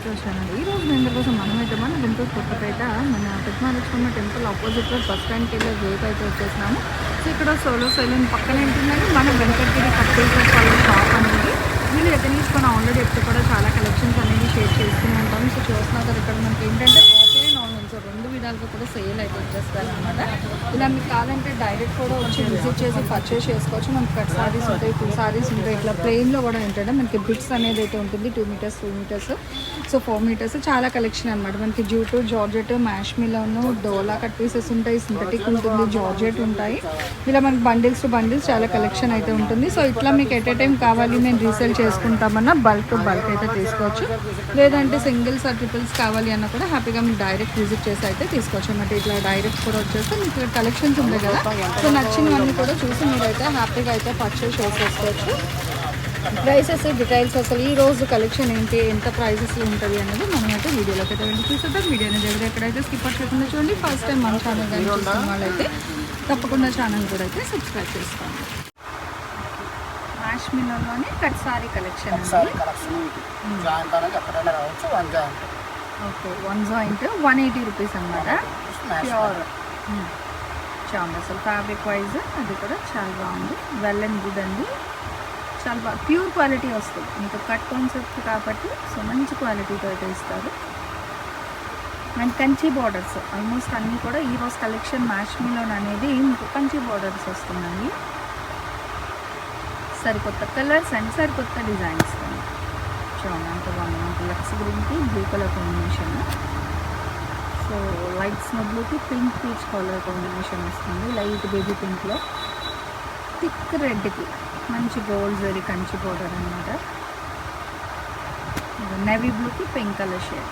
Back వచ్చానండి ఈ రోజు నేను కోసం మనమైతే మన గుంటూరు కొత్తపేట మన పెద్దమాలక్ష్మమ్మ టెంపుల్ ఆపోజిట్లో బస్ స్టాండ్కి వెళ్ళే గేట్ అయితే వచ్చేసినాము. సో ఇక్కడ సోలో సెలూన్ పక్కన ఏంటంటే మన వెంకటగిరి కట్టేసి వాళ్ళ షాప్ అనేది. వీళ్ళు ఎక్కడ తీసుకొని ఆల్రెడీ ఎప్పుడు కూడా చాలా కలెక్షన్స్ అనేది షేర్ చేస్తూ ఉంటాం. సో చూస్తున్నారు కదా ఇక్కడ మనకి ఏంటంటే ఆఫ్లైన్ ఆన్లైన్ సో రెండు విధాలుగా కూడా సేల్ అయితే వచ్చేస్తారు అనమాట ఇలా మీకు కావాలంటే డైరెక్ట్ కూడా వచ్చి విజిట్ చేసి పర్చేస్ చేసుకోవచ్చు. మనకి కట్ సారీస్ ఉంటాయి ఫుల్ సారీస్ ఉంటాయి. ఇట్లా ప్లెయిన్లో కూడా ఏంటంటే మనకి బిట్స్ అనేది అయితే ఉంటుంది. Two metres three metres. So four metres చాలా కలెక్షన్ అనమాట మనకి జూటు జార్జెట్ మ్యాష్మిలోను డోలా కట్ పీసెస్ ఉంటాయి సింథటిక్ ఉంటుంది జార్జెట్ ఉంటాయి. ఇలా మనకి బండిల్స్ టు బండిల్స్ చాలా కలెక్షన్ అయితే ఉంటుంది. సో ఇట్లా మీకు ఎట్ ఏ టైం కావాలి మేము రీసేల్ చేసుకుంటామన్నా బల్క్ టు బల్క్ అయితే తీసుకోవచ్చు. లేదంటే సింగిల్స్ ఆ ట్రిపుల్స్ కావాలి అన్న కూడా హ్యాపీగా మీకు డైరెక్ట్ విజిట్ చేసి అయితే తీసుకోవచ్చు. అన్నమాట ఇట్లా డైరెక్ట్ కూడా వచ్చేస్తే మీకు ఇక్కడ కలెక్షన్స్ ఉన్నాయి కదా. సో నచ్చినవన్నీ కూడా చూసి మీరైతే హ్యాపీగా అయితే పర్చేస్ చేసేసుకోవచ్చు. ప్రైసెస్ డీటెయిల్స్ అసలు ఈ రోజు కలెక్షన్ ఏంటి ఎంత ప్రైసెస్ ఉంటుంది అనేది మనం అయితే వీడియోలోకి అయితే వెళ్ళి చూసేద్దాం. వీడియోని దగ్గర ఎక్కడైతే స్కిప్ చేయకుండా చూడండి. ఫస్ట్ టైం మన ఛానల్ కానీ చూస్తున్న వాళ్ళైతే తప్పకుండా ఛానల్ కూడా అయితే సబ్స్క్రైబ్ చేసుకోండి. మిల్లోనే cut sari collection okay one joint one eighty rupees అనమాట ప్యూర్ చాలా అసలు ఫ్యాబ్రిక్ వైజ్ అది కూడా చాలా బాగుంది. వెల్ అండ్ గుడ్ అండి. చాలా బాగా ప్యూర్ క్వాలిటీ వస్తుంది. మీకు కట్ కాన్సెప్ట్ కాబట్టి సో మంచి క్వాలిటీతో అయితే ఇస్తారు. అండ్ కంచి బార్డర్స్ ఆల్మోస్ట్ అన్నీ కూడా ఈ కలెక్షన్ మ్యాష్మిలోన్ అనేది మీకు కంచి బార్డర్స్ వస్తున్నాయి. సరికొత్త కలర్స్ అండ్ సరికొత్త డిజైన్స్. చూడండి అంత బాగుంది. మనకి లక్స్ గ్రీన్కి blue colour combination. So light snow బ్లూకి పింక్ పీచ్ కలర్ కాంబినేషన్ వస్తుంది. లైట్ బేబీ పింక్లో థిక్ రెడ్కి మంచి గోల్డ్ జరీ కంచి బోర్డర్ అనమాట నెవీ బ్లూకి పింక్ కలర్ షేడ్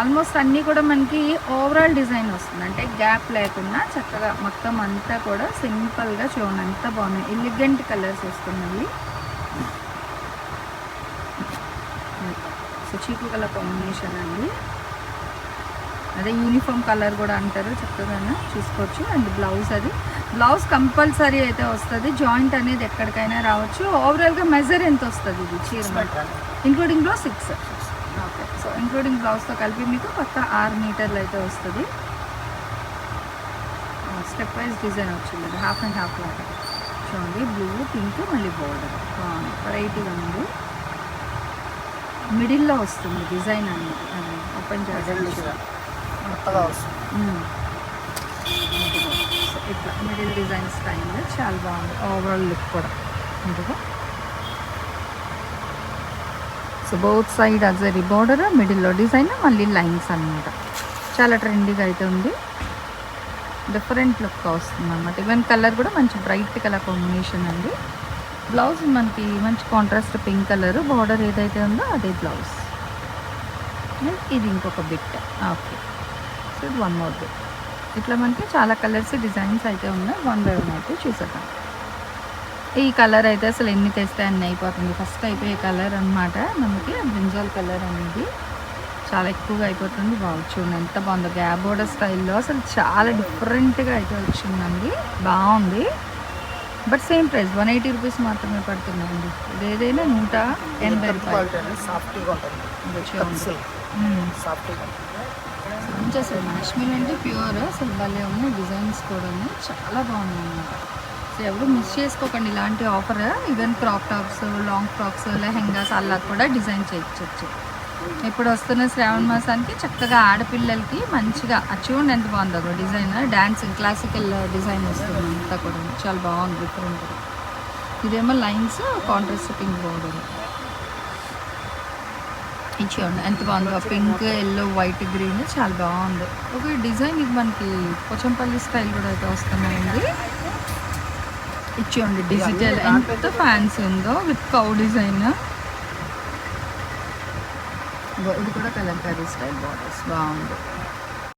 ఆల్మోస్ట్ అన్నీ కూడా మనకి ఓవరాల్ డిజైన్ వస్తుంది. అంటే గ్యాప్ లేకుండా చక్కగా మొత్తం అంతా కూడా సింపుల్గా చూడండి. అంత బాగున్నాయి. ఎలిగెంట్ కలర్స్ వస్తున్నాయి. సో చీపు కలర్ కాంబినేషన్ అండి. అదే యూనిఫామ్ కలర్ కూడా అంటారు చక్కగా చూసుకోవచ్చు. అండ్ బ్లౌజ్ అది. బ్లౌజ్ కంపల్సరీ అయితే వస్తుంది. జాయింట్ అనేది ఎక్కడికైనా రావచ్చు. ఓవరాల్గా మెజర్ ఎంత వస్తుంది ఇది చీర including blouse six okay so including బ్లౌజ్తో కలిపి మీకు కొత్త ఆరు మీటర్లు అయితే వస్తుంది. స్టెప్ వైజ్ డిజైన్ వచ్చింది హాఫ్ అండ్ హాఫ్ లాగా. చూడండి బ్లూ పింక్ మళ్ళీ బోర్డర్ బాగుంది వెరైటీగా ఉంది. మిడిల్లో వస్తుంది డిజైన్ అనేది. అది ఓపెన్ చేసి కొత్తగా వస్తుంది. ఇట్లా మిడిల్ డిజైన్ స్టైల్ చాలా బాగుంది. ఓవరాల్ లుక్ కూడా. ఇందుకు సో బౌత్ సైడ్ అజరీ బార్డర్ మిడిల్లో డిజైన్ మళ్ళీ లైన్స్ అన్నమాట. చాలా ట్రెండీగా అయితే ఉంది. డిఫరెంట్ లుక్ వస్తుంది అనమాట ఈవెన్ కలర్ కూడా మంచి బ్రైట్ కలర్ కాంబినేషన్ అండి. బ్లౌజ్ మనకి మంచి కాంట్రాస్ట్ పింక్ కలర్ బార్డర్ ఏదైతే ఉందో అదే బ్లౌజ్ ఇది ఇంకొక బిట్ ఓకే ఇది వన్ మోర్ ఇట్లా మనకి చాలా కలర్స్ డిజైన్స్ అయితే ఉన్నాయి. వన్ బై వన్ అయితే చూసేద్దాం. ఈ కలర్ అయితే అసలు ఎన్ని తెస్తే అన్ని అయిపోతుంది. ఫస్ట్ అయిపోయే కలర్ అన్నమాట. మనకి బ్రింజాల్ కలర్ అనేది చాలా ఎక్కువగా అయిపోతుంది. బాగు చూడండి ఎంత బాగుందో. గ్యాప్ బోర్డర్ స్టైల్లో అసలు చాలా డిఫరెంట్గా అయితే వచ్చిందండి. బాగుంది. But same price one eighty rupees మాత్రమే పడుతుందండి. ఇది ఏదైనా నూట ఎనభై రూపాయలు. సాఫ్ట్గా ఉంటుంది ఇది చూడండి. Silk hmm. సాఫ్ట్గా మంచి అసలు కాశ్మీర్ అంటే ప్యూర్ అసలు భలే ఉన్నాయి డిజైన్స్ కూడా చాలా బాగున్నాయి అన్నమాట. సో ఎవరు మిస్ చేసుకోకండి ఇలాంటి offer even crop tops long frocks lehengas అలా కూడా డిజైన్ చేయించవచ్చు ఇప్పుడు వస్తున్న శ్రావణ మాసానికి చక్కగా ఆడపిల్లలకి మంచిగా అది చూడండి ఎంత బాగుందో డిజైన్ డ్యాన్స్ క్లాసికల్ డిజైన్ వస్తుంది అంతా కూడా చాలా బాగుంది డిఫరెంట్ ఇదేమో లైన్స్ కాంట్రాస్ట్ పింక్ బోర్డర్ ఇది చూడండి ఎంత బాగుందో. పింక్ ఎల్లో వైట్ గ్రీన్ చాలా బాగుంది. ఒక డిజైన్ ఇది మనకి పోచంపల్లి స్టైల్ కూడా అయితే వస్తున్నాయండి. ఇది చూడండి డిజిటల్ ఎంత ఫ్యాన్సీ ఉందో విత్ కౌ డిజైన్. ఇది కూడా కలంకారీ స్టైల్ బార్డర్స్. బాగుంది.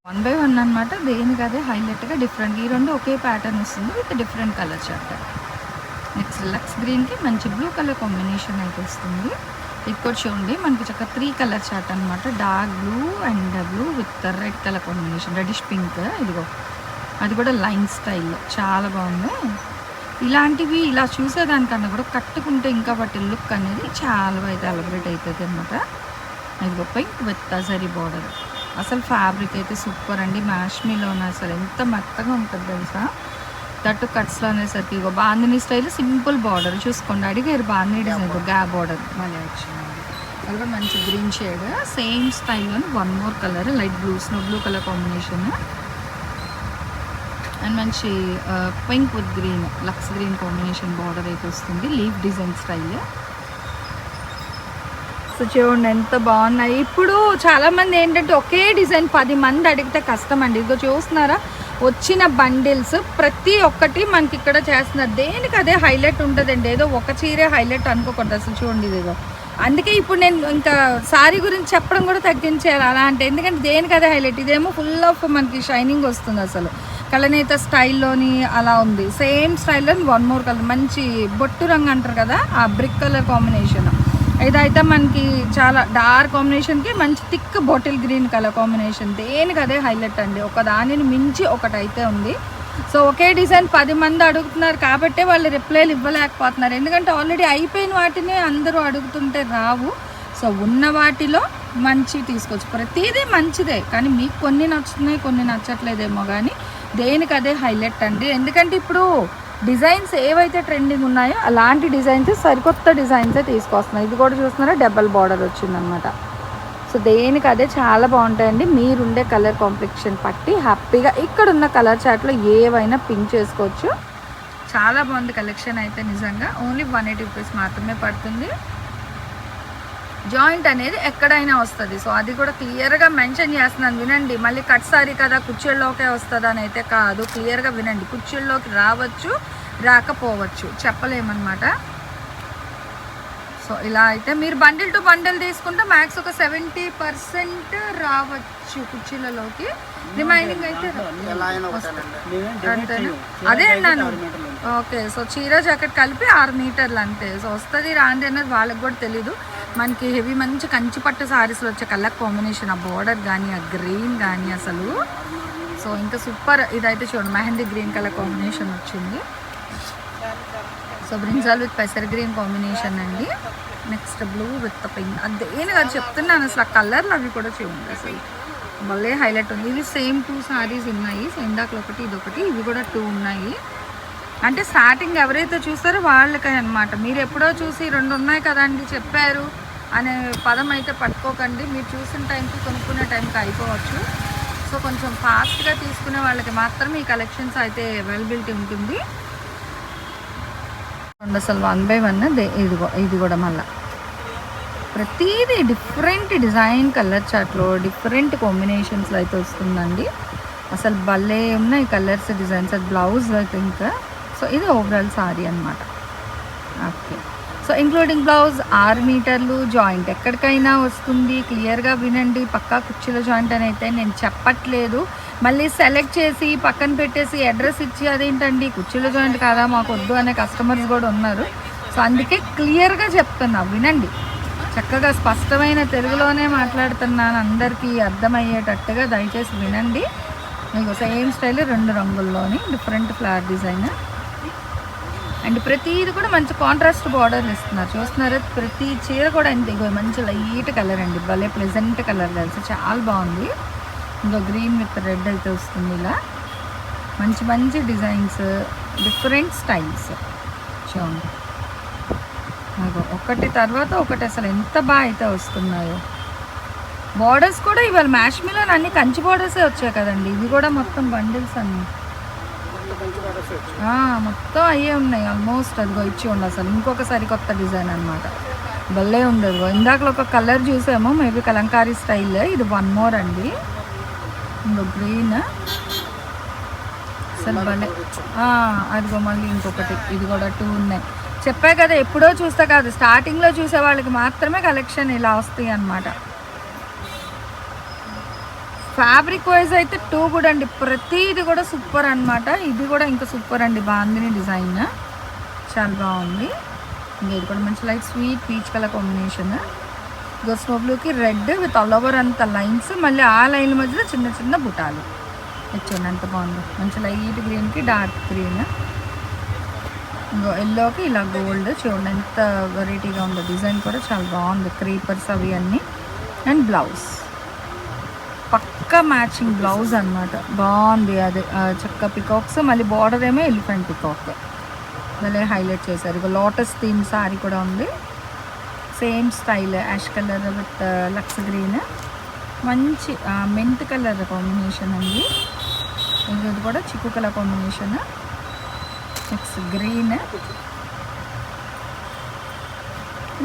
వన్ బై వన్ అనమాట దేనికి అదే హైలైట్గా డిఫరెంట్ ఈ రెండు ఒకే ప్యాటర్న్ వస్తుంది with different colour chart next lux గ్రీన్కి మంచి బ్లూ కలర్ కాంబినేషన్ అయితే వస్తుంది. ఇది కూడా చూడండి మనకి చక్క త్రీ కలర్ చార్ట్ అనమాట dark blue and blue with red colour combination reddish pink ఇదిగో. అది కూడా లైన్ స్టైల్ చాలా బాగుంది. ఇలాంటివి ఇలా చూసేదానికన్నా కూడా కట్టుకుంటే ఇంకా వాటి లుక్ అనేది చాలా అయితే అలబ్రేట్ అవుతుంది అనమాట ఇదిగో పింక్ విత్ సరీ బార్డర్ అసలు ఫ్యాబ్రిక్ అయితే సూపర్ అండి. మ్యాష్మీలోనే అసలు ఎంత మెత్తగా ఉంటుంది తెలుసా? దట్టు కట్స్లో అనేసరికి ఇగో బాందిని స్టైల్ సింపుల్ బార్డర్ చూసుకోండి. అడిగారు బాందిని డిజైన్గా బార్డర్ మళ్ళీ వచ్చిందండి అది కూడా మంచి గ్రీన్ షేడ్ సేమ్ స్టైల్లో one more colour light blue snow blue colour combination and మంచి pink with green lux green combination border అయితే వస్తుంది. లీఫ్ డిజైన్ స్టైల్ సో చూడండి ఎంత బాగున్నాయి. ఇప్పుడు చాలా మంది ఏంటంటే ఒకే డిజైన్ పది మంది అడిగితే కష్టం అండి. ఇదిగో చూస్తున్నారా? వచ్చిన బండిల్స్ ప్రతి ఒక్కటి మనకి ఇక్కడ చేస్తున్నారు. దేనికి అదే హైలైట్ ఉంటుందండి. ఏదో ఒక చీరే హైలైట్ అనుకోకూడదు అసలు చూడండి ఇదిగో అందుకే ఇప్పుడు నేను ఇంకా సారీ గురించి చెప్పడం కూడా తగ్గించారు అలా అంటే. ఎందుకంటే దేనికి అదే హైలైట్? ఇదేమో ఫుల్ ఆఫ్ మనకి షైనింగ్ వస్తుంది అసలు. కళనేత స్టైల్లోని అలా ఉంది. సేమ్ స్టైల్లో వన్ మోర్ కలర్ మంచి బొట్టు రంగు అంటారు కదా ఆ బ్రిక్ కలర్ కాంబినేషన్ ఇదైతే మనకి చాలా డార్క్ కాంబినేషన్కి మంచి thick bottle green colour combination దేనికి అదే హైలైట్ అండి? ఒక దానిని మించి ఒకటి అయితే ఉంది. సో ఒకే డిజైన్ పది మంది అడుగుతున్నారు కాబట్టి వాళ్ళు రిప్లైలు ఇవ్వలేకపోతున్నారు. ఎందుకంటే ఆల్రెడీ అయిపోయిన వాటిని అందరూ అడుగుతుంటే రావు. సో ఉన్న వాటిలో మంచి తీసుకోవచ్చు. ప్రతిదీ మంచిదే. కానీ మీకు కొన్ని నచ్చుతున్నాయి కొన్ని నచ్చట్లేదేమో కానీ దేనికి అదే హైలైట్ అండి? ఎందుకంటే ఇప్పుడు డిజైన్స్ ఏవైతే ట్రెండింగ్ ఉన్నాయో అలాంటి డిజైన్స్ సరికొత్త డిజైన్సే తీసుకొస్తున్నాయి. ఇది కూడా చూస్తున్నారా? డబల్ బార్డర్ వచ్చిందనమాట సో దేనికి అదే చాలా బాగుంటాయండి. మీరుండే కలర్ కాంప్లెక్షన్ పట్టి హ్యాపీగా ఇక్కడ ఉన్న కలర్ చాట్లో ఏవైనా పింక్ చేసుకోవచ్చు. చాలా బాగుంది కలెక్షన్ అయితే నిజంగా. ఓన్లీ వన్ ఎయిటీ రూపీస్ మాత్రమే పడుతుంది. జాయింట్ అనేది ఎక్కడైనా వస్తుంది. సో అది కూడా క్లియర్గా మెన్షన్ చేస్తున్నాను. వినండి. మళ్ళీ కట్ సారీ కదా కుర్చీల్లోకే వస్తుంది అని అయితే కాదు. క్లియర్గా వినండి. కుర్చీల్లోకి రావచ్చు రాకపోవచ్చు. చెప్పలేమన్నమాట. సో ఇలా అయితే మీరు బండిల్ టు బండిల్ తీసుకుంటే మ్యాక్స్ ఒక సెవెంటీ పర్సెంట్ రావచ్చు కుర్చీలలోకి. రిమైనింగ్ అయితే అదే అన్నాను. ఓకే. సో చీర జాకెట్ కలిపి ఆరు మీటర్లు అంతే. సో వస్తుంది రాంది అన్నది వాళ్ళకి కూడా తెలీదు. మనకి హెవీ మంచి కంచి పట్టు సారీస్లో వచ్చే కలర్ కాంబినేషన్ ఆ బార్డర్ కానీ ఆ గ్రీన్ కానీ అసలు. సో ఇంకా సూపర్ ఇదైతే చూడండి మెహందీ గ్రీన్ కలర్ కాంబినేషన్ వచ్చింది. సో బ్రింజాల్ విత్ పెసర్ గ్రీన్ కాంబినేషన్ అండి. నెక్స్ట్ బ్లూ విత్ పింక్ అదేను కాదు చెప్తున్నాను అసలు ఆ కలర్లు అవి కూడా చూడండి అసలు. భలే హైలైట్ ఉంది. ఇవి సేమ్ టూ సారీస్ ఉన్నాయి. సో ఒకటి ఇది ఒకటి ఇవి కూడా టూ ఉన్నాయి. అంటే స్టార్టింగ్ ఎవరైతే చూస్తారో వాళ్ళకే అనమాట మీరు ఎప్పుడో చూసి రెండు ఉన్నాయి కదండి చెప్పారు అనే పదం అయితే పట్టుకోకండి. మీరు చూసిన టైంకి కొనుక్కునే టైంకి అయిపోవచ్చు. సో కొంచెం ఫాస్ట్గా తీసుకునే వాళ్ళకి మాత్రం ఈ కలెక్షన్స్ అయితే అవైలబిలిటీ ఉంటుంది. రెండు అసలు వన్ బై వన్ ఇదిగో ఇది కూడా మళ్ళీ. ప్రతిదీ డిఫరెంట్ డిజైన్ కలర్ చార్ట్లో డిఫరెంట్ కాంబినేషన్స్లో అయితే వస్తుందండి. అసలు భలే ఉన్నాయి కలర్స్ డిజైన్స్ అది బ్లౌజ్ అయితే ఇంకా సో ఇది ఓవరాల్ సారీ అనమాట ఓకే సో ఇంక్లూడింగ్ బ్లౌజ్ ఆరు మీటర్లు జాయింట్ ఎక్కడికైనా వస్తుంది. క్లియర్గా వినండి. పక్కా కుర్చీల జాయింట్ అని అయితే నేను చెప్పట్లేదు. మళ్ళీ సెలెక్ట్ చేసి పక్కన పెట్టేసి అడ్రస్ ఇచ్చి అదేంటండి? కుర్చీల జాయింట్ కాదా? మాకు వద్దు అనే కస్టమర్స్ కూడా ఉన్నారు. సో అందుకే క్లియర్గా చెప్తున్నా. వినండి. చక్కగా స్పష్టమైన తెలుగులోనే మాట్లాడుతున్నాను అందరికీ. అర్థమయ్యేటట్టుగా దయచేసి వినండి. మీకు సేమ్ స్టైల్ రెండు రంగుల్లోని డిఫరెంట్ ఫ్లవర్ డిజైన్ అండ్ ప్రతిది కూడా మంచి కాంట్రాస్ట్ బార్డర్ ఇస్తున్నారు. చూస్తున్నారా? ప్రతి చీర కూడా అంతే ఇగో మంచి లైట్ కలర్ అండి. భలే ప్లెజెంట్ కలర్ కలిసి చాలా బాగుంది. ఇంకో గ్రీన్ విత్ రెడ్ అయితే వస్తుంది ఇలా. మంచి మంచి డిజైన్స్ డిఫరెంట్ స్టైల్స్ చూడండి. అగో ఒకటి తర్వాత ఒకటి అసలు ఎంత బాగా అయితే వస్తున్నాయో. బార్డర్స్ కూడా ఇవాళ మ్యాష్మిలో అన్ని కంచి బార్డర్సే వచ్చాయి కదండి. ఇవి కూడా మొత్తం బండిల్స్ అన్నీ మంచి పడేసి వచ్చి ఆ, మొత్తం అయ్యే ఉన్నాయి ఆల్మోస్ట్ అదిగో ఇచ్చి ఉండి అసలు. ఇంకొక సరికొత్త డిజైన్ అనమాట భలే ఉండదు ఇందాకలో ఒక కలర్ చూసాము మేబీ కలంకారీ స్టైల్ ఇది వన్ మోర్ అండి. ఇంకో గ్రీన్ అసలు భలే. అదిగో మళ్ళీ ఇంకొకటి. ఇది కూడా టూ ఉన్నాయి. చెప్పా కదా ఎప్పుడో చూస్తా కాదు. స్టార్టింగ్లో చూసే వాళ్ళకి మాత్రమే కలెక్షన్ ఇలా వస్తాయి అన్నమాట. ఫ్యాబ్రిక్ వైజ్ అయితే టూ కూడా అండి. ప్రతిది కూడా సూపర్ అన్నమాట. ఇది కూడా ఇంకా సూపర్ అండి. బాగుంది డిజైన్. చాలా బాగుంది. ఇంకా ఇది కూడా మంచి light sweet peach colour combination. ఇదో స్నో బ్లూకి రెడ్ విత్ ఆల్ ఓవర్ అంత లైన్స్. మళ్ళీ ఆ లైన్ మధ్యలో చిన్న చిన్న బుటాలు. ఇచ్చేయండి ఎంత బాగుంది. మంచి లైట్ గ్రీన్కి డార్క్ గ్రీన్. ఇంకో ఎల్లోకి ఇలా గోల్డ్. చూడండి ఎంత వెరైటీగా ఉందో. డిజైన్ కూడా చాలా బాగుంది. క్రీపర్స్ అవి అన్నీ. And blouse. చక్క మ్యాచింగ్ బ్లౌజ్ అన్నమాట. బాగుంది అది. చక్క పికాక్స్ మళ్ళీ బార్డర్ ఏమో ఎలిఫెంట్ పికాక్ మళ్ళీ హైలైట్ చేశారు. ఇక లోటస్ థీమ్ సారీ కూడా ఉంది. Same style ash colour with lux green మంచి మెంత్ కలర్ కాంబినేషన్ అండి. ఇది కూడా చిక్కు colour combination next green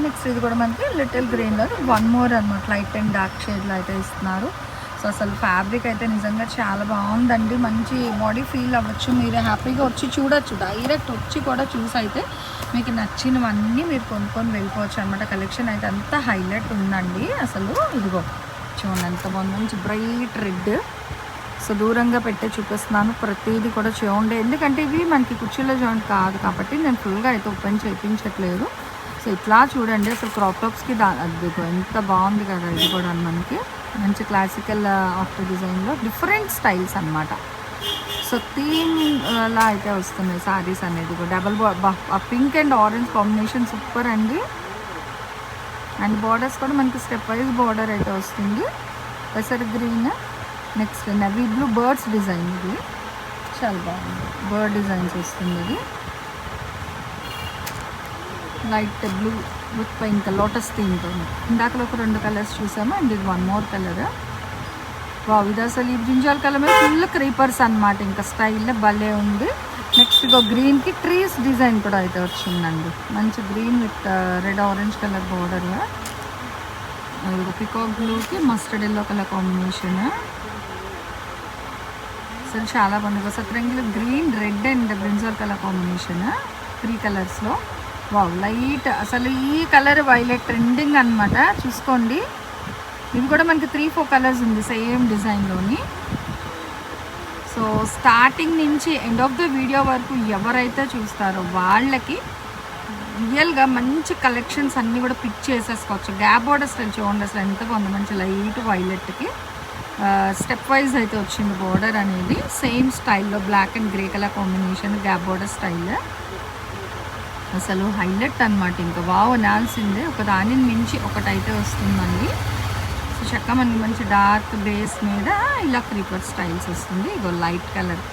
next ఇది కూడా మనకి లిటిల్ గ్రీన్లో వన్ మోర్ అనమాట లైట్ అండ్ డార్క్ షేడ్లో అయితే ఇస్తున్నారు. సో అసలు ఫ్యాబ్రిక్ అయితే నిజంగా చాలా బాగుందండి. మంచి బాడీ ఫీల్ అవ్వచ్చు. మీరు హ్యాపీగా వచ్చి చూడొచ్చు. డైరెక్ట్ వచ్చి కూడా చూసి అయితే మీకు నచ్చినవన్నీ మీరు కొనుక్కొని వెళ్ళిపోవచ్చు అనమాట కలెక్షన్ అయితే అంతా హైలైట్ ఉందండి. అసలు ఇదిగో చూడండి ఎంత బాగుంది. మంచి బ్రైట్ రెడ్ సో దూరంగా పెట్టే చూపిస్తున్నాను. ప్రతిదీ కూడా చూడండి. ఎందుకంటే ఇవి మనకి కుర్చీలో జాయింట్ కాదు కాబట్టి నేను ఫుల్గా అయితే ఓపెన్ చేయించట్లేదు సో ఇట్లా చూడండి. అసలు క్రాప్ టాప్స్కి దా ఎంత బాగుంది కదా ఇది కూడా మనకి. మంచి క్లాసికల్ ఆఫ్టర్ డిజైన్లో డిఫరెంట్ స్టైల్స్ అన్నమాట. సో థీమ్ అలా అయితే వస్తున్నాయి సారీస్ అనేది double pink and orange combination super అండి. అండ్ బార్డర్స్ కూడా మనకి స్టెప్ వైజ్ బార్డర్ అయితే వస్తుంది. పెసర్ green next navy blue birds design ఇది. చాలా బాగుంది. బర్డ్ డిజైన్స్ వస్తుంది ఇది. లైట్ బ్లూ విత్ ఇంకా లోటస్ థీమ్తో ఇందాకలో ఒక రెండు కలర్స్ చూసాము అండ్ ఇది వన్ మోర్ కలర్. వావ్ ఇది అసలు ఈ జింజాల్ కలర్ మీద ఫుల్ క్రీపర్స్ అనమాట ఇంకా స్టైల్లో భలే ఉంది. నెక్స్ట్ ఇగో గ్రీన్కి ట్రీస్ డిజైన్ కూడా అయితే వచ్చిందండి. మంచి green with red orange colour border ఇది పికాక్ బ్లూకి మస్టర్డ్ ఎల్లో కలర్ కాంబినేషన్. అసలు చాలా బాగుంది. సత్రంగిలో green red and brinjal colour combination. Three కలర్స్లో. లైట్ అసలు ఈ కలర్ వైలెట్ ట్రెండింగ్ అన్నమాట. చూసుకోండి. ఇవి కూడా మనకి త్రీ ఫోర్ కలర్స్ ఉంది సేమ్ డిజైన్లోని సో స్టార్టింగ్ నుంచి ఎండ్ ఆఫ్ ద వీడియో వరకు ఎవరైతే చూస్తారో వాళ్ళకి రియల్గా మంచి కలెక్షన్స్ అన్నీ కూడా పిక్ చేసేసుకోవచ్చు. గ్యాప్ బోర్డర్ స్టైల్ చూడండి అసలు ఎంత బాగుంది మంచి లైట్ వైలెట్కి స్టెప్ వైజ్ అయితే వచ్చింది బోర్డర్ అనేది. సేమ్ స్టైల్లో black and grey colour combination gap border style అసలు హైలైట్ అనమాట ఇంకా వావ్ అనాల్సిందే. ఒక దానిని మించి ఒకటైతే వస్తుందండి. సో చక్క మనకి మంచి డార్క్ బేస్ మీద ఇలా క్రీపర్ స్టైల్స్ వస్తుంది. ఇగో లైట్ కలర్.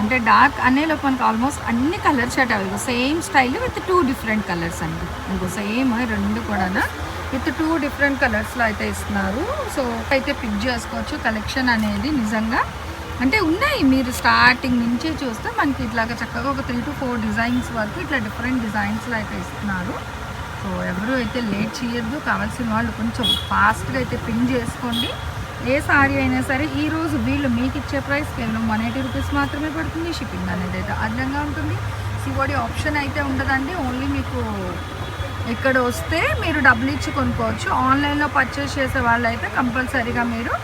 అంటే డార్క్ అనేలోపు మనకు ఆల్మోస్ట్ అన్ని కలర్స్ అట్ అవి same style with two different colours అండి. ఇంకో సేమ్ రెండు కూడా విత్ టూ డిఫరెంట్ కలర్స్లో అయితే ఇస్తున్నారు. సో అయితే పిక్ చేసుకోవచ్చు. కలెక్షన్ అనేది నిజంగా అంటే ఉన్నాయి. మీరు స్టార్టింగ్ నుంచి చూస్తే మనకి ఇట్లాగా చక్కగా ఒక త్రీ టు ఫోర్ డిజైన్స్ వరకు ఇట్లా డిఫరెంట్ డిజైన్స్లో అయితే ఇస్తున్నారు. సో ఎవరు అయితే లేట్ చేయొద్దు కావాల్సిన వాళ్ళు కొంచెం ఫాస్ట్గా అయితే పిన్ చేసుకోండి. ఏ సారీ అయినా సరే ఈరోజు వీళ్ళు మీకు ఇచ్చే ప్రైస్ కేవలం వన్ ఎయిటీ రూపీస్ మాత్రమే పడుతుంది. షిప్పింగ్ అనేది అయితే అర్థంగా ఉంటుంది. సిఓడి ఆప్షన్ అయితే ఉండదండి. ఓన్లీ మీకు ఇక్కడ వస్తే మీరు డబ్బులు ఇచ్చి కొనుక్కోవచ్చు. ఆన్లైన్లో పర్చేస్ చేసే వాళ్ళు అయితే కంపల్సరీగా మీరు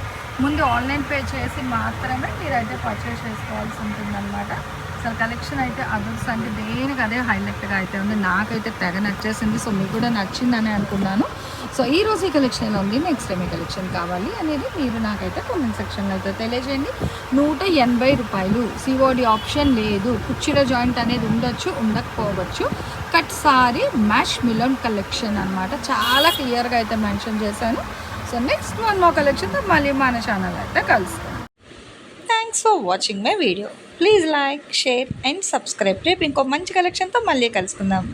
ముందు ఆన్లైన్ పే చేసి మాత్రమే మీరైతే పర్చేస్ చేసుకోవాల్సి ఉంటుందన్నమాట. అసలు కలెక్షన్ అయితే అదర్స్ అంటే దేనికి అదే హైలైట్గా అయితే ఉంది. నాకైతే తెగ నచ్చేసింది. సో మీకు కూడా నచ్చిందని అనుకున్నాను. సో ఈ రోజు ఈ కలెక్షన్ ఎలా ఉంది. నెక్స్ట్ టైం ఈ కలెక్షన్ కావాలి అనేది మీరు నాకైతే కామెంట్ సెక్షన్లో అయితే తెలియజేయండి. నూట ఎనభై రూపాయలు. సిఓడి ఆప్షన్ లేదు. కుర్చీలో జాయింట్ అనేది ఉండొచ్చు ఉండకపోవచ్చు. కట్ సారీ మ్యాష్ మిలన్ కలెక్షన్ అనమాట చాలా క్లియర్గా అయితే మెన్షన్ చేశాను. సో నెక్స్ట్ వన్ మా కలెక్షన్తో మళ్ళీ మన ఛానల్ అయితే కలుస్తాం thanks for watching my video please like share and subscribe రేపు ఇంకో మంచి కలెక్షన్తో మళ్ళీ కలుసుకుందాం.